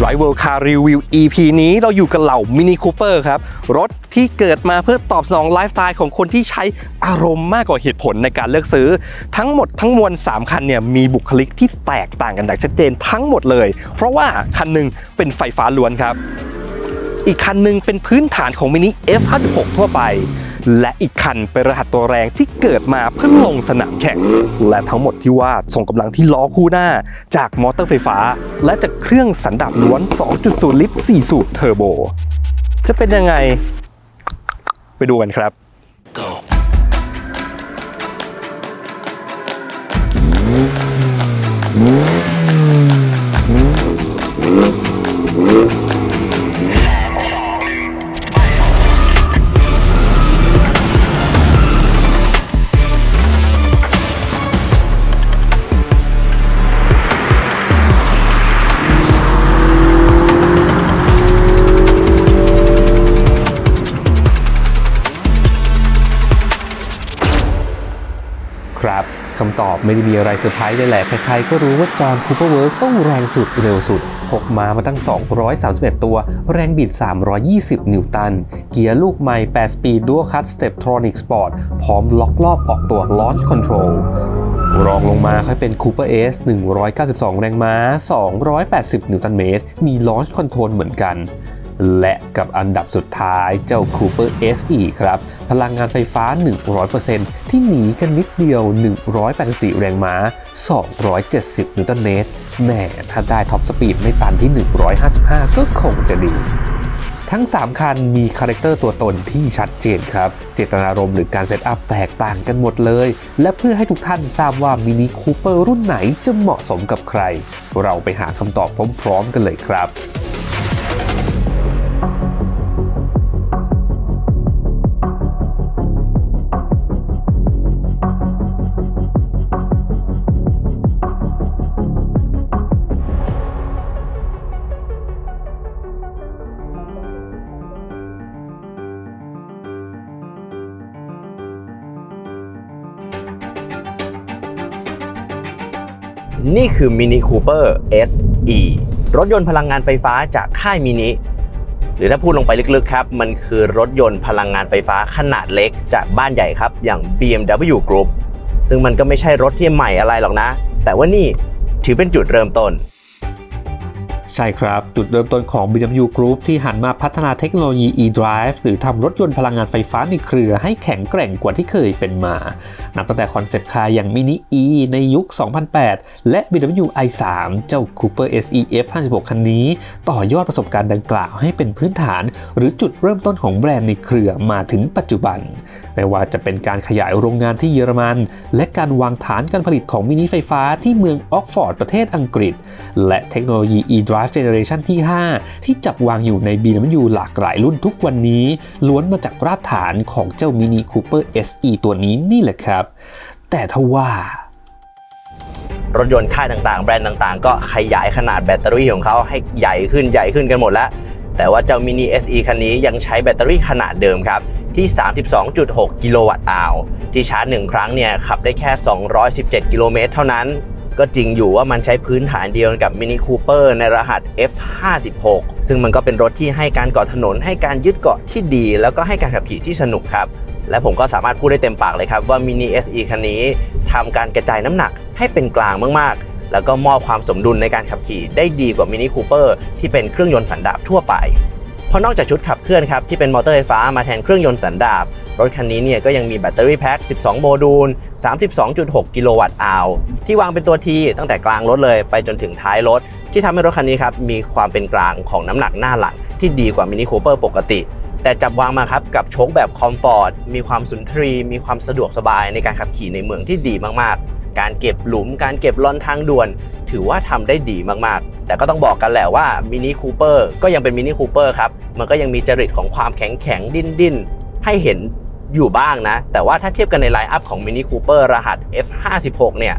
Driver Car Review EP นี้เราอยู่กับเหล่า Mini Cooper ครับ รถที่เกิดมาเพื่อตอบสนองไลฟ์สไตล์ของคนที่ใช้อารมณ์มากกว่าเหตุผลในการเลือกซื้อ ทั้งหมดทั้งมวล 3 คันเนี่ยมีบุคลิกที่แตกต่างกันอย่างชัดเจนทั้งหมดเลย เพราะว่าคันหนึ่งเป็นไฟฟ้าล้วนครับ อีกคันหนึ่งเป็นพื้นฐานของมินิ F56 ทั่วไป และอีกคันเป็นรหัสตัวแรงที่เกิดมาเพื่อลงสนามแข่ง และทั้งหมดที่ว่าส่งกำลังที่ล้อคู่หน้า จากมอเตอร์ไฟฟ้า และจากเครื่องสันดาปล้วน 2.0 ลิตร 4 สูบเทอร์โบ จะเป็นยังไง ไปดูกันครับครั ไม่ได้มีอะไรเซอร์ไพรส์เลยแหละใครๆก็รู้ว่าจอห์นคูเปอร์เวิร์กต้องแรงสุดเร็วสุดพกมามาตั้ง 231 ตัว แรงบิด 320 นิวตัน เกียร์ลูกใหม่ 8 สปีด Dual Cut Steptronic Sport พร้อมล็อกรอบออกตัว Launch Control รองลงมาค่อยเป็น Cooper S 192 แรงม้า 280 นิวตันเมตร มี Launch Control เหมือนกัน และกับอันดับสุดท้ายเจ้า Cooper SE ครับ พลังงานไฟฟ้า 100%ที่หนีกันนิดเดียว 184 แรงม้า 270 นิวตันเมตรแหม่ถ้าได้ท็อปสปีดไม่ตันที่ 155 ก็คงจะดีทั้ง 3 คันมีคาแรคเตอร์ตัวตนที่ชัดเจนครับ เจตนารมณ์หรือการเซตอัพแตกต่างกันหมดเลย และเพื่อให้ทุกท่านทราบว่ามินิคูเปอร์รุ่นไหนจะเหมาะสมกับใคร เราไปหาคำตอบพร้อมๆกันเลยครับ นี่คือ Mini Cooper SE รถยนต์พลังงานไฟฟ้าจากค่ายมินิหรือถ้าพูดลงไปลึกๆครับ มันคือรถยนต์พลังงานไฟฟ้าขนาดเล็กจากบ้านใหญ่ครับอย่าง BMW Group ซึ่งมันก็ไม่ใช่รถที่ใหม่อะไรหรอกนะ แต่ว่านี่ถือเป็นจุดเริ่มต้น ใช่ครับ จุดเริ่มต้นของ BMW Group ที่หันมาพัฒนาเทคโนโลยี e-drive หรือทำรถยนต์พลังงานไฟฟ้าในเครือให้แข็งแกร่งกว่าที่เคยเป็นมา นับตั้งแต่คอนเซปต์คาร์อย่าง Mini E ในยุค 2008 และ BMW i3 เจ้า Cooper SE F56 คันนี้ ต่อยอดประสบการณ์ดังกล่าวให้เป็นพื้นฐาน หรือจุดเริ่มต้นของแบรนด์ในเครือมาถึงปัจจุบัน ไม่ว่าจะเป็นการขยายโรงงานที่เยอรมัน และการวางฐานการผลิตของมินิไฟฟ้าที่เมืองออกฟอร์ดประเทศอังกฤษ และเทคโนโลยี e-drive generation ที่ 5 ที่จับวางอยู่ใน BMW หลากหลายรุ่นทุกวันนี้ ล้วนมาจากรากฐานของเจ้า Mini Cooper SE ตัวนี้นี่แหละครับ แต่ทว่ารถยนต์ค่ายต่างๆ แบรนด์ต่างๆ ก็ขยายขนาดแบตเตอรี่ของเขาให้ใหญ่ขึ้นใหญ่ขึ้นกันหมดแล้ว แต่ว่าเจ้า Mini SE คันนี้ยังใช้แบตเตอรี่ขนาดเดิมครับที่ 32.6 กิโลวัตต์อาวที่ชาร์จหนึ่งครั้งเนี่ยขับได้แค่ 217 กิโลเมตรเท่านั้น ก็จริงอยู่ว่ามันใช้พื้นฐานเดียวกับ Mini Cooper ในรหัส F56 ซึ่งมันก็เป็นรถที่ให้การเกาะถนน ให้การยึดเกาะที่ดี แล้วก็ให้การขับขี่ที่สนุกครับ และผมก็สามารถพูดได้เต็มปากเลยครับว่า Mini SE คันนี้ทำการกระจายน้ำหนักให้เป็นกลางมากๆ แล้วก็มอบความสมดุลในการขับขี่ได้ดีกว่า Mini Cooper ที่เป็นเครื่องยนต์สันดาปทั่วไป เพราะนอกจากชุดขับเคลื่อนครับที่เป็นมอเตอร์ไฟฟ้ามาแทนเครื่องยนต์สันดาปรถคันนี้เนี่ยก็ยังมีแบตเตอรี่แพ็ค 12 โมดูล 32.6 กิโลวัตต์อาวที่วางเป็นตัวทีตั้งแต่กลางรถเลยไปจนถึงท้ายรถ ที่ทำให้รถคันนี้ครับมีความเป็นกลางของน้ำหนักหน้าหลังที่ดีกว่ามินิคูเปอร์ปกติ แต่จับวางมาครับกับโชคแบบคอมฟอร์ตมีความสุนทรี มีความสะดวกสบายในการขับขี่ในเมืองที่ดีมากๆ การเก็บหลุม การเก็บลอนทางด่วน ถือว่าทำได้ดีมากๆ แต่ก็ต้องบอกกันแหละว่ามินิคูเปอร์ก็ยังเป็นมินิคูเปอร์ครับ มันก็ยังมีจริตของความแข็งแข็งดิ้นดิ้นให้เห็นอยู่บ้างนะ แต่ว่าถ้าเทียบกันในไลน์อัพของมินิคูเปอร์รหัส F56 เนี่ย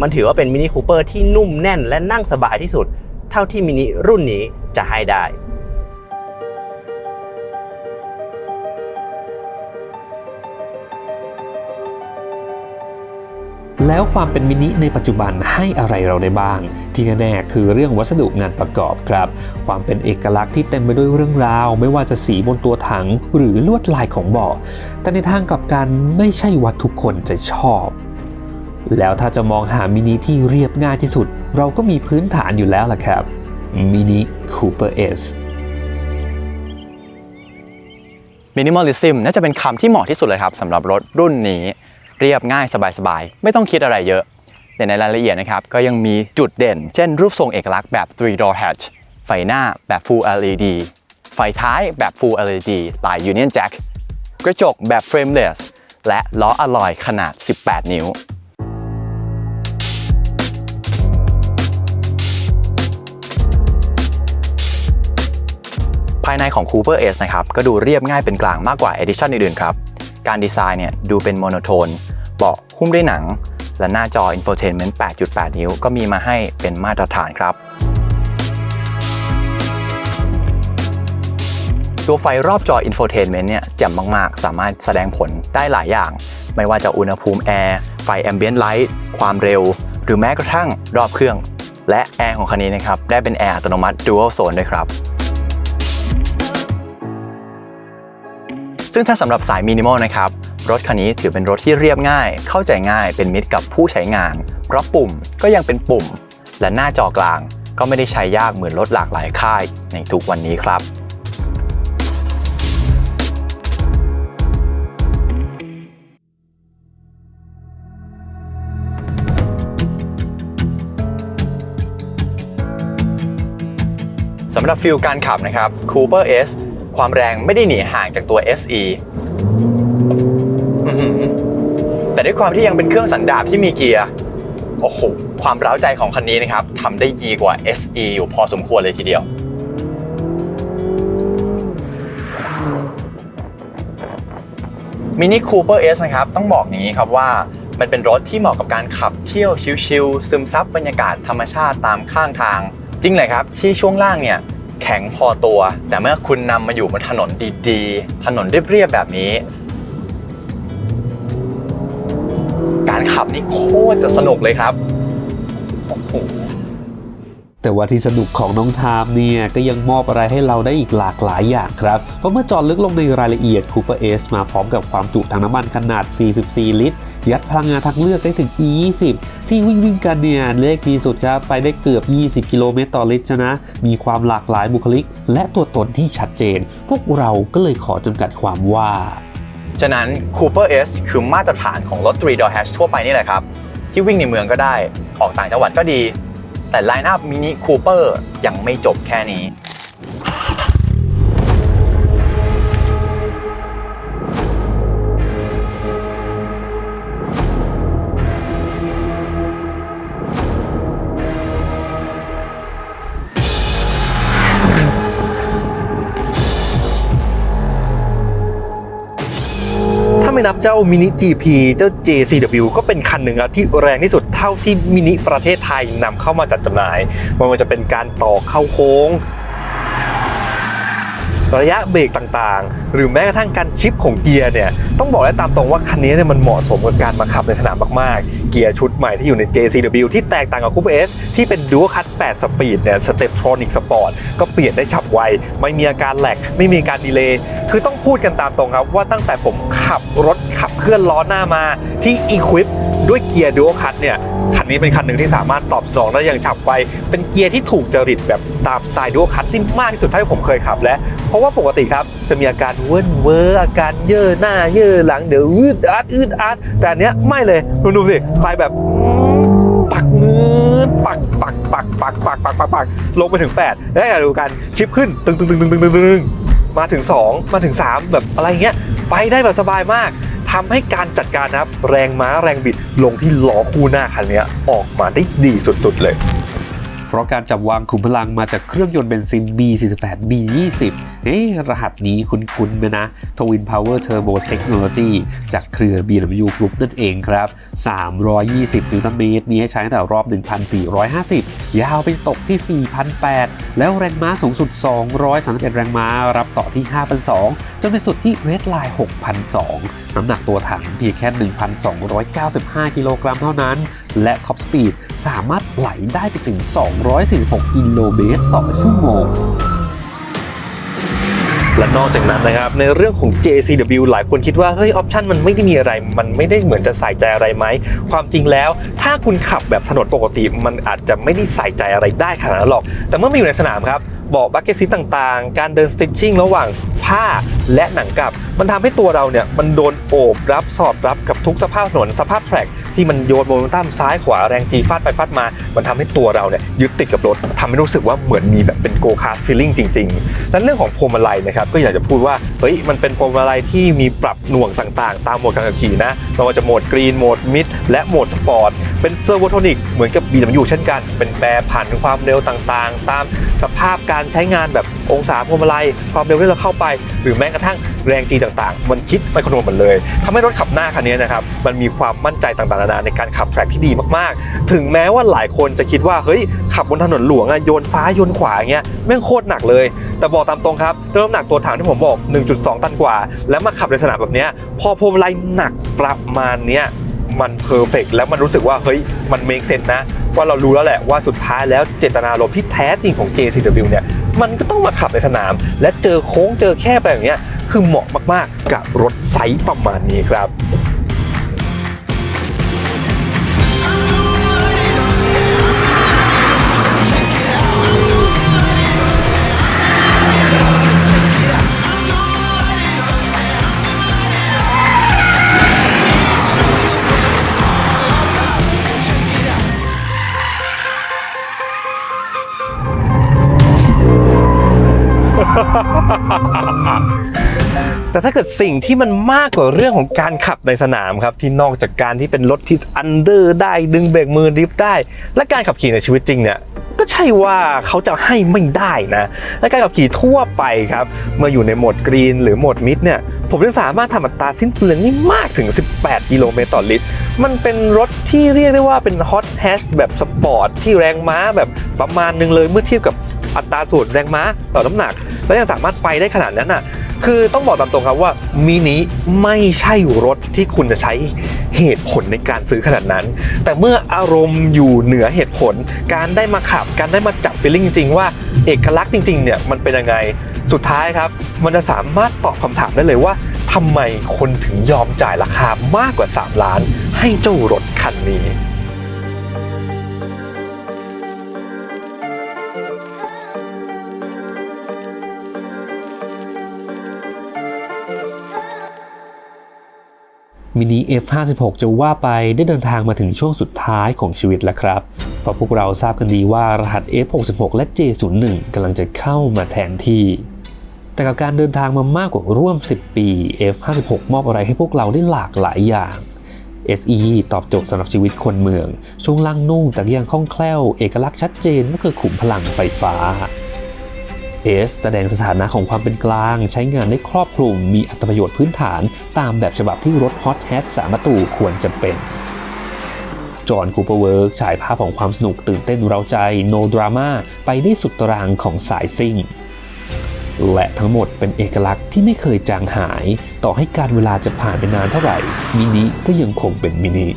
มันถือว่าเป็นมินิคูเปอร์ที่นุ่มแน่นและนั่งสบายที่สุด เท่าที่มินิรุ่นนี้จะให้ได้ แล้วความเป็นมินิในปัจจุบันให้อะไรเราได้บ้าง ที่แน่ๆคือเรื่องวัสดุงานประกอบครับ ความเป็นเอกลักษณ์ที่เต็มไปด้วยเรื่องราว ไม่ว่าจะสีบนตัวถังหรือลวดลายของเบาะแต่ในทางกลับกันไม่ใช่ว่าทุกคนจะชอบ แล้วถ้าจะมองหามินิที่เรียบง่ายที่สุด เราก็มีพื้นฐานอยู่แล้วล่ะครับมินิ Cooper S minimalism น่าจะเป็นคำที่เหมาะที่สุดเลยครับสำหรับรถรุ่นนี้ เรียบง่ายสบายๆ ไม่ต้องคิดอะไรเยอะ แต่ในรายละเอียดนะครับ ก็ยังมีจุดเด่น เช่นรูปทรงเอกลักษณ์แบบ three door hatch ไฟหน้าแบบ full LED ไฟท้ายแบบ full LED ลาย Union Jack กระจกแบบ frameless และล้ออะลอยขนาด 18 นิ้วภายในของ Cooper S นะครับ ก็ดูเรียบง่ายเป็นกลางมากกว่า Edition อื่นๆครับ การดีไซน์เนี่ยดูเป็นโมโนโทน เบาะหุ้มด้วยหนัง และหน้าจอ Infotainment 8.8 นิ้ว ก็มีมาให้เป็นมาตรฐานครับ ตัวไฟรอบจอ Infotainment เนี่ยแจ่มมาก ๆ สามารถแสดงผลได้หลายอย่าง ไม่ว่าจะอุณหภูมิแอร์ ไฟ Ambient Light ความเร็ว หรือแม้กระทั่งรอบเครื่อง และแอร์ของคันนี้นะครับได้เป็นแอร์อัตโนมัติ Dual Zone ด้วยครับ ซึ่งถ้าสำหรับสายมินิมอลนะครับ รถคันนี้ถือเป็นรถที่เรียบง่าย เข้าใจง่ายเป็นมิตรกับผู้ใช้งาน เพราะปุ่มก็ยังเป็นปุ่ม และหน้าจอกลาง ก็ไม่ได้ใช้ยากเหมือนรถหลากหลายค่ายในทุกวันนี้ครับสำหรับฟิลการขับนะครับ Cooper S ความแรงไม่ได้หนีห่างจากตัว SE แต่ด้วยความที่ยังเป็นเครื่องสันดาปที่มีเกียร์ โอ้โห ความร้าวใจของคันนี้นะครับทำได้ดีกว่า SE อยู่พอสมควรเลยทีเดียว Mini Cooper S นะครับ ต้องบอกอย่างนี้ครับว่ามันเป็นรถที่เหมาะกับการขับเที่ยวชิลๆซึมซับบรรยากาศธรรมชาติตามข้างทาง จริงเลยครับ ที่ช่วงล่างเนี่ย แข็งพอตัว แต่เมื่อคุณนำมาอยู่บนถนนดีๆ ถนนเรียบๆแบบนี้ การขับนี่โคตรจะสนุกเลยครับโอ้โห แต่ว่าที่สนุกของน้องทามเนี่ยก็ยังมอบอะไรให้เราได้อีกหลากหลายอย่างครับเพราะเมื่อจอดลึกลงในรายละเอียด Cooper S มาพร้อมกับความจุถังน้ำมันขนาด 44 ลิตร ยัดพลังงานทางเลือกได้ถึง E20 ที่วิ่งวิ่งกันเนี่ยเลขดีสุดครับไปได้เกือบ 20 กิโลเมตรต่อลิตรนะ มีความหลากหลายบุคลิก และตัวตนที่ชัดเจน พวกเราก็เลยขอจำกัดความว่า ฉะนั้น Cooper S คือมาตรฐานของรถ 3 door hatch ทั่วไปนี่แหละครับ ที่วิ่งในเมืองก็ได้ ออกต่างจังหวัดก็ดี แต่ Line Up Mini Cooper ยังไม่จบแค่นี้ ถ้าไม่นับเจ้ามินิ GP เจ้า JCW ก็เป็นคันหนึ่งครับที่แรงที่สุด เท่าที่มินิประเทศไทยนำเข้ามาจัดจำหน่ายไมันจะเป็นการต่อเข้าโค้ง ระยะเบรกต่างๆ หรือแม้กระทั่งการชิปของเกียร์เนี่ยต้องบอกได้ตามตรงว่าคันนี้เนี่ยมันเหมาะสมกับการมาขับในสนามมากๆ เกียร์ชุดใหม่ที่อยู่ใน JCW ที่แตกต่างกับ Cooper S ที่เป็น Dual Clutch 8 Speed เนี่ย Steptronic Sport ก็เปลี่ยนได้ฉับไว ไม่มีอาการแหลก ไม่มีการดีเลย์คือต้องพูดกันตามตรงครับว่าตั้งแต่ผมขับรถ ขับเคลื่อนล้อหน้ามาที่ Equip ด้วยเกียร์ Dual Cut เนี่ยคันนี้เป็นคันหนึ่งที่สามารถตอบสนองได้อย่างฉับไว เป็นเกียร์ที่ถูกจริตแบบตามสไตล์ดูคัทที่มากที่สุดเท่าที่ผมเคยขับแล้ว เพราะว่าปกติครับจะมีอาการเวิ้นเวอร์อาการเย่อหน้าเย่อหลังเดี๋ยวอืดอัดอืดอัดแต่เนี้ยไม่เลยดูดูสิไปแบบปักมือปักปักปักปักปักปักปักปักลงไปถึง 8 แล้วดูกันชิปขึ้นตึงตึงตึงตึงตึงตึงตึงมาถึง 2 มาถึง 3 แบบอะไรเงี้ยไปได้แบบสบายมาก ทำให้การจัดการนะครับแรงม้าแรงบิดลงที่ล้อคู่หน้าคันนี้ออกมาได้ดีสุดๆเลย เพราะการจับวางขุมพลังมาจากเครื่องยนต์เบนซิน B48 B20 เอ๊รหัสนี้คุ้นๆไหมนะ Twin Power Turbo Technology จากเครือ BMW Group นั่นเองครับ 320 นิวตันเมตรมีให้ใช้ตั้งแต่รอบ 1,450 ยาวไปตกที่ 4,008 แล้วแรงม้าสูงสุด 231 แรงม้า รับต่อที่5,200จนไปสุดที่เรดไลน์6,200น้ำหนักตัวถังเพียงแค่ 1,295 กิโลกรัมเท่านั้น และท็อปสปีดสามารถไหลได้ไปถึง 246 กิโลเมตรต่อชั่วโมงและนอกจากนั้นนะครับ ในเรื่องของ JCW หลายคนคิดว่า เฮ้ย ออปชันมันไม่ได้มีอะไร มันไม่ได้เหมือนจะใส่ใจอะไรไหม ความจริงแล้ว ถ้าคุณขับแบบถนนปกติ มันอาจจะไม่ได้ใส่ใจอะไรได้ขนาดนั้นหรอก แต่เมื่อมาอยู่ในสนามครับเบอกบักเก็ตซีต่างๆ การเดินสติชชิ่งระหว่างผ้าและหนังกับ มันทำให้ตัวเราเนี่ยมันโดนโอบรับสอดรับกับทุกสภาพถนนสภาพแทร็กที่มันโยนโมเมนตัมซ้ายขวาแรงจีฟาดไปฟาดมา มันทำให้ตัวเราเนี่ยยึดติดกับรถทำให้รู้สึกว่าเหมือนมีแบบเป็นโกคาร์ฟีลิ่งจริงๆนั้นเรื่องของพวงมาลัยนะครับก็อยากจะพูดว่าเฮ้ยมันเป็นพวงมาลัยที่มีปรับหน่วงต่างๆ ตามโหมดการขับขี่นะไม่ว่าจะโหมดกรีนโหมดมิดและโหมดสปอร์ตเป็นเซอร์โวโทนิกเหมือนกับ BMW เช่นกัน เป็นแปรผันความเร็วต่างๆ ตามสภาพการใช้งานแบบองศาพวงมาลัยความเร็วที่เราเข้าไป หรือแม้กระทั่ง แรงจีต่างๆ มันคิดไปคำนวณหมดเลยทำให้รถขับหน้าคันนี้นะครับมันมีความมั่นใจต่างๆนานาในการขับแทร็กที่ดีมากๆ ถึงแม้ว่าหลายคนจะคิดว่าเฮ้ยขับบนถนนหลวงอะโยนซ้ายโยนขวาอย่างเงี้ยแม่งโคตรหนักเลย แต่บอกตามตรงครับด้วยน้ำหนักตัวถังที่ผมบอก 1.2 ตันกว่า แล้วมาขับในสนามแบบเนี้ยพอพวงมาลัยหนักประมาณเนี้ย มันเพอร์เฟกแล้วมันรู้สึกว่าเฮ้ยมันเมคเซนนะ ว่าเรารู้แล้วแหละว่าสุดท้ายแล้วเจตนารมณ์ที่แท้จริงของ JCW เนี่ยมันก็ต้องมาขับในสนาม และเจอโค้งเจอแคบไปอย่างเงี้ยคือเหมาะมากๆกับรถไซส์ประมาณนี้ครับ แต่ถ้าเกิดสิ่งที่มันมากกว่าเรื่องของการขับในสนามครับที่นอกจากการที่เป็นรถที่อันเดอร์ได้ดึงเบรกมือดริฟได้ และการขับขี่ในชีวิตจริงเนี่ยก็ใช่ว่าเขาจะให้ไม่ได้นะและการขับขี่ทั่วไปครับ เมื่ออยู่ในโหมดกรีนหรือโหมดมิดเนี่ย ผมยังสามารถทำอัตราสิ้นเปลืองนี่มากถึง 18 กิโลเมตรต่อลิตร มันเป็นรถที่เรียกได้ว่าเป็นฮอตแฮชแบบสปอร์ตที่แรงม้าแบบประมาณนึงเลยเมื่อเทียบกับอัตราส่วนแรงม้าต่อน้ำหนัก แล้วยังสามารถไปได้ขนาดนั้นอะ คือต้องบอกตามตรงครับว่ามินิไม่ใช่รถที่คุณจะใช้เหตุผลในการซื้อขนาดนั้น แต่เมื่ออารมณ์อยู่เหนือเหตุผล การได้มาขับ การได้มาจับฟีลลิ่งจริงๆว่าเอกลักษณ์จริงๆเนี่ยมันเป็นยังไง สุดท้ายครับ มันจะสามารถตอบคำถามได้เลยว่าทำไมคนถึงยอมจ่ายราคามากกว่า 3 ล้าน ให้เจ้ารถคันนี้ มินิ F56 จะว่าไปได้เดินทางมาถึงช่วงสุดท้ายของชีวิตแล้วครับ เพราะพวกเราทราบกันดีว่ารหัส F66 และ J01 กำลังจะเข้ามาแทนที่ แต่กับการเดินทางมามากกว่าร่วม 10 ปี F56 มอบอะไรให้พวกเราได้หลากหลายอย่าง SE ตอบโจทย์สำหรับชีวิตคนเมือง ช่วงล่างนุ่มแต่ยังคล่องแคล่ว เอกลักษณ์ชัดเจนว่าคือขุมพลังไฟฟ้า S แสดงสถานะของความเป็นกลาง ใช้งานได้ครอบคลุม มีอัตประโยชน์พื้นฐาน ตามแบบฉบับที่รถ Hot Hatch 3ประตูควรจะเป็นจอห์นคูเปอร์เวิร์กฉายภาพของความสนุกตื่นเต้นเร้าใจ no drama ไปได้สุดตารางของสายซิ่ง และทั้งหมดเป็นเอกลักษณ์ที่ไม่เคยจางหาย ต่อให้การเวลาจะผ่านไปนานเท่าไหร่ มินิก็ยังคงเป็นมินิ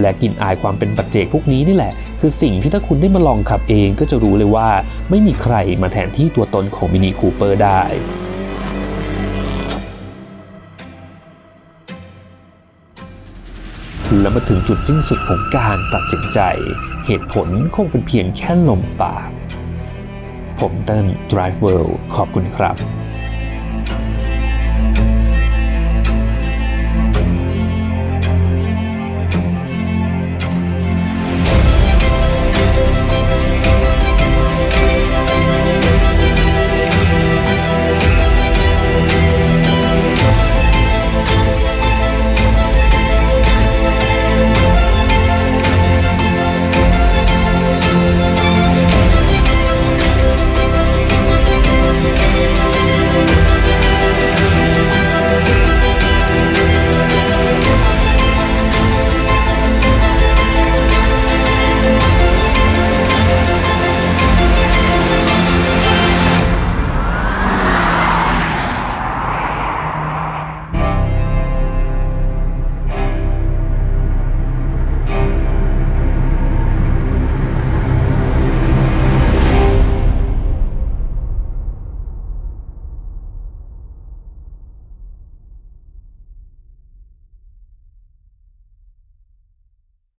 และกลิ่นอายความเป็นปัจเจกพวกนี้นี่แหละ คือสิ่งที่ถ้าคุณได้มาลองขับเองก็จะรู้เลยว่า ไม่มีใครมาแทนที่ตัวตนของมินิคูเปอร์ได้และมาถึงจุดสิ้นสุดของการตัดสินใจ เหตุผลคงเป็นเพียงแค่ลมปาก ผมเติ้ล Drive World ขอบคุณครับ